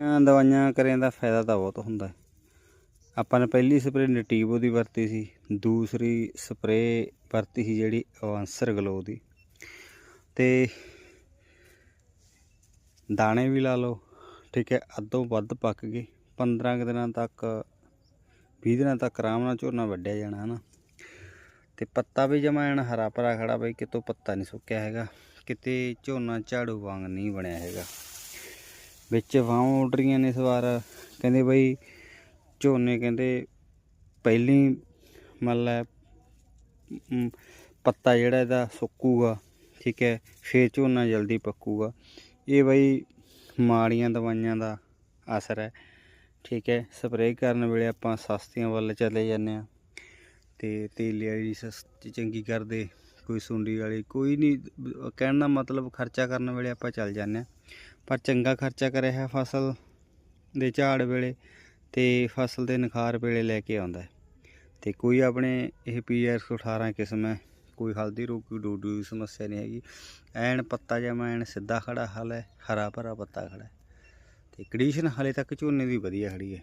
ਦਵਾਈਆਂ ਕਰਿਆਂ ਦਾ ਫਾਇਦਾ ਤਾਂ ਬਹੁਤ ਹੁੰਦਾ ਹੈ। ਆਪਾਂ ਨੇ ਪਹਿਲੀ ਸਪਰੇਅ ਨਟੀਵੋ ਦੀ ਵਰਤੀ ਸੀ, ਦੂਸਰੀ ਸਪਰੇਅ ਵਰਤੀ ਸੀ ਜਿਹੜੀ ਅਵਾਂਸਰ ਗਲੋ ਦੀ। ਤੇ ਦਾਣੇ ਵੀ ਲਾ ਲਓ, ਠੀਕ ਹੈ, ਅੱਧੋਂ ਵੱਧ ਪੱਕ ਗਏ। 15 ਕੁ ਦਿਨਾਂ ਤੱਕ 20 ਦਿਨਾਂ ਤੱਕ ਆਰਾਮ ਨਾਲ ਝੋਨਾ ਵੱਢਿਆ ਜਾਣਾ, ਹਨਾ। ਤੇ ਪੱਤਾ ਵੀ ਜਮਾ ਐਨ ਹਰਾ ਭਰਾ ਖੜਾ ਬਈ, ਕਿਤੋਂ ਪੱਤਾ ਨਹੀਂ ਸੁੱਕਿਆ ਹੈਗਾ, ਕਿਤੇ ਝੋਨਾ ਝਾੜੂ ਵਾਂਗ ਨਹੀਂ ਬਣਿਆ ਹੈਗਾ। ਵਿੱਚ ਵਾਹਾਂ ਉੱਡ ਰਹੀਆਂ ਨੇ ਇਸ ਵਾਰ। ਕਹਿੰਦੇ ਬਈ ਝੋਨੇ ਕਹਿੰਦੇ ਪਹਿਲੀ ਮੰਨ ਲੈ ਪੱਤਾ ਜਿਹੜਾ ਇਹਦਾ ਸੁੱਕੂਗਾ, ਠੀਕ ਹੈ, ਫੇਰ ਝੋਨਾ ਜਲਦੀ ਪੱਕੂਗਾ। ਇਹ ਬਈ ਮਾੜੀਆਂ ਦਵਾਈਆਂ ਦਾ ਅਸਰ ਹੈ, ਠੀਕ ਹੈ। ਸਪਰੇਅ ਕਰਨ ਵੇਲੇ ਆਪਾਂ ਸਸਤੀਆਂ ਵੱਲ ਚਲੇ ਜਾਂਦੇ ਆ ਤੇ ਤੇਲੇ ਵਾਲੀ ਸਸਤੀ ਚੰਗੀ ਕਰਦੇ, ਕੋਈ ਸੁੰਡੀ ਵਾਲੀ, ਕੋਈ ਨਹੀਂ, ਕਹਿਣ ਦਾ ਮਤਲਬ ਖਰਚਾ ਕਰਨ ਵੇਲੇ ਆਪਾਂ ਚੱਲ ਜਾਂਦੇ ਆ ਪਰ ਚੰਗਾ ਖਰਚਾ ਕਰਿਆ ਹੈ ਫਸਲ ਦੇ ਝਾੜ ਵੇਲੇ ਤੇ ਫਸਲ ਦੇ ਨਿਖਾਰ ਵੇਲੇ ਲੈ ਕੇ ਆਉਂਦਾ ਹੈ। ਤੇ ਕੋਈ ਆਪਣੇ ਇਹ ਪੀਆਰ 118 ਕਿਸਮ ਹੈ, ਕੋਈ ਹਲਦੀ ਰੋਗ ਕੋਈ ਡੋਡੂ ਦੀ ਸਮੱਸਿਆ ਨਹੀਂ ਹੈਗੀ। ਐਨ ਪੱਤਾ ਜਮਾ, ਐਨ ਸਿੱਧਾ ਖੜਾ ਹਲ ਹੈ, ਹਰਾ ਭਰਾ ਪੱਤਾ ਖੜਾ ਹੈ। ਤੇ ਕੰਡੀਸ਼ਨ ਹਾਲੇ ਤੱਕ ਝੋਨੇ ਦੀ ਵਧੀਆ ਖੜੀ ਹੈ।